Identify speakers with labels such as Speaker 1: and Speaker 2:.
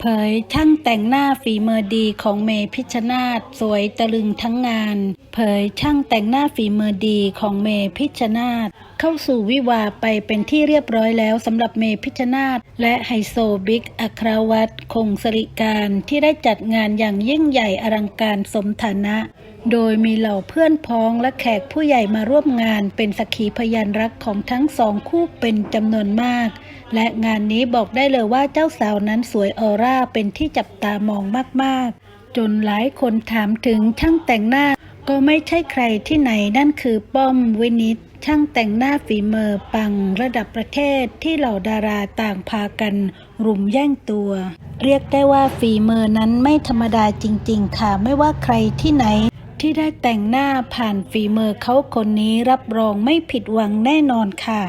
Speaker 1: เผยช่างแต่งหน้าฝีมือดีของเมพิชนาธสวยตะลึงทั้งงาน เผยช่างแต่งหน้าฝีมือดีของเมพิชชนาธ เข้าสู่วิวาไปเป็นที่เรียบร้อยแล้วสำหรับเมพิชชนาธและไฮโซบิ๊กอัครวัตรคงสริการที่ได้จัดงานอย่างยิ่งใหญ่อลังการสมฐานะ โดยมีเหล่าเพื่อนพ้องและแขกผู้ใหญ่มาร่วมงานเป็นสักขีพยานรักของทั้งสองคู่เป็นจำนวนมาก และงานนี้บอกได้เลยว่าเจ้าสาวนั้นสวยออร่าเป็นที่จับตามองมากๆ จนหลายคนถามถึงช่างแต่งหน้าก็ไม่ใช่ใครที่ไหนนั่นคือป้อมวินิต ช่างแต่งหน้าฝีมือปังระดับประเทศที่เหล่าดาราต่างพากันรุมแย่งตัว เรียกได้ว่าฝีมือนั้นไม่ธรรมดาจริง ๆ ค่ะ ไม่ว่าใครที่ไหน ที่ได้แต่งหน้าผ่านฝีมือเขาคนนี้รับรองไม่ผิดหวังแน่นอนค่ะ